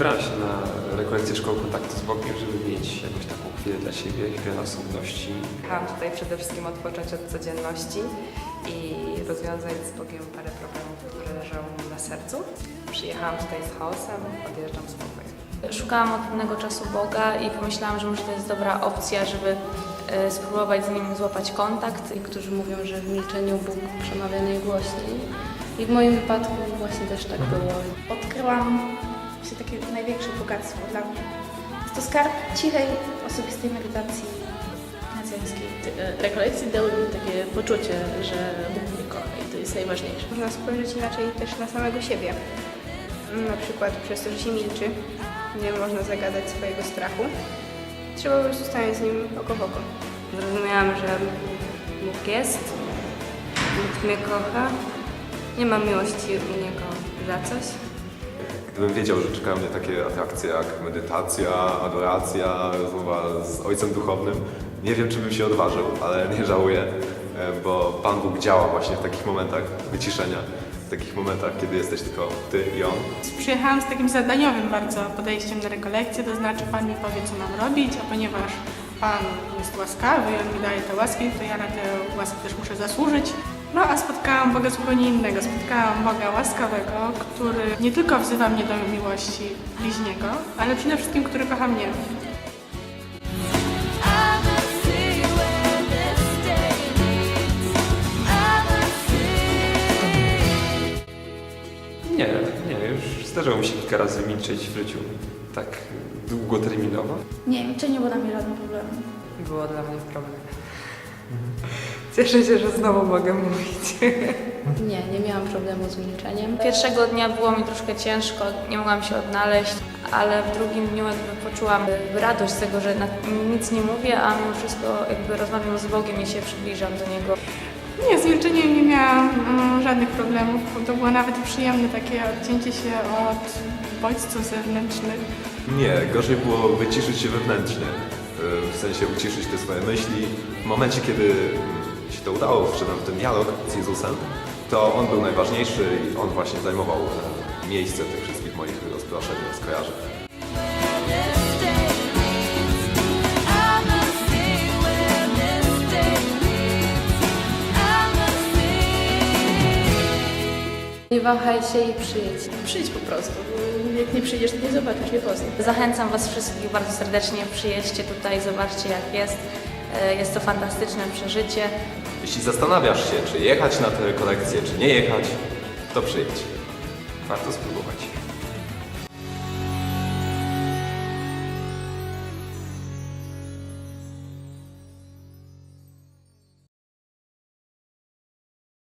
się na rekolekcję Szkoły Kontaktu z Bogiem, żeby mieć jakąś taką chwilę dla siebie, chwilę osobności. Chciałam tutaj przede wszystkim odpocząć od codzienności i rozwiązać z Bogiem parę problemów, które leżą mi na sercu. Przyjechałam tutaj z chaosem, odjeżdżam z pokojem. Szukałam od pewnego czasu Boga i pomyślałam, że może to jest dobra opcja, żeby e, spróbować z Nim złapać kontakt. Niektórzy mówią, że w milczeniu Bóg przemawia najgłośniej. I w moim wypadku właśnie też tak było. odkryłam się takie największe bogactwo dla mnie. Jest to skarb cichej, osobistej medytacji nazjańskiej. Te rekolekcje dały mi takie poczucie, że Bóg mnie kocha i to jest najważniejsze. Można spojrzeć inaczej też na samego siebie. Na przykład przez to, że się milczy, nie można zagadać swojego strachu. Trzeba po prostu stanąć z nim oko w oko. Zrozumiałam, że Bóg jest, Bóg mnie kocha, nie ma miłości u Niego za coś. Gdybym wiedział, że czekają mnie takie atrakcje jak medytacja, adoracja, rozmowa z Ojcem Duchownym, nie wiem, czy bym się odważył, ale nie żałuję, e, bo Pan Bóg działa właśnie w takich momentach wyciszenia, w takich momentach, kiedy jesteś tylko Ty i On. Przyjechałam z takim zadaniowym bardzo podejściem do rekolekcji, to znaczy Pan mi powie, co mam robić, a ponieważ Pan jest łaskawy i On mi daje te łaski, to ja na te łaski też muszę zasłużyć. No a spotkałam Boga zupełnie innego. Spotkałam Boga łaskawego, który nie tylko wzywa mnie do miłości bliźniego, ale przede wszystkim, który kocha mnie. Nie, nie, już zdarzyło mi się kilka razy milczeć w życiu tak długoterminowo. Nie, milczenie było dla mnie żadnym problemem. Było dla mnie problem. Cieszę się, że znowu mogę mówić. Nie, nie miałam problemu z milczeniem. Pierwszego dnia było mi troszkę ciężko, nie mogłam się odnaleźć, ale w drugim dniu jakby poczułam radość z tego, że nic nie mówię, a mimo wszystko jakby rozmawiam z Bogiem i się przybliżam do Niego. Nie, z milczeniem nie miałam mm, żadnych problemów. To było nawet przyjemne takie odcięcie się od bodźców zewnętrznych. Nie, gorzej było wyciszyć się wewnętrznie, w sensie uciszyć te swoje myśli. W momencie, kiedy się to udało, wszedłem w ten dialog z Jezusem, to On był najważniejszy i On właśnie zajmował e, miejsce tych wszystkich moich rozproszeń, skojarzeń. Nie wahaj się i przyjedź. Przyjdź po prostu. Jak nie przyjdziesz, to nie zobaczysz, nie poznasz. Zachęcam Was wszystkich bardzo serdecznie, przyjedźcie tutaj, zobaczcie jak jest. E, Jest to fantastyczne przeżycie. Jeśli zastanawiasz się, czy jechać na te rekolekcje, czy nie jechać, to przyjdź. Warto spróbować.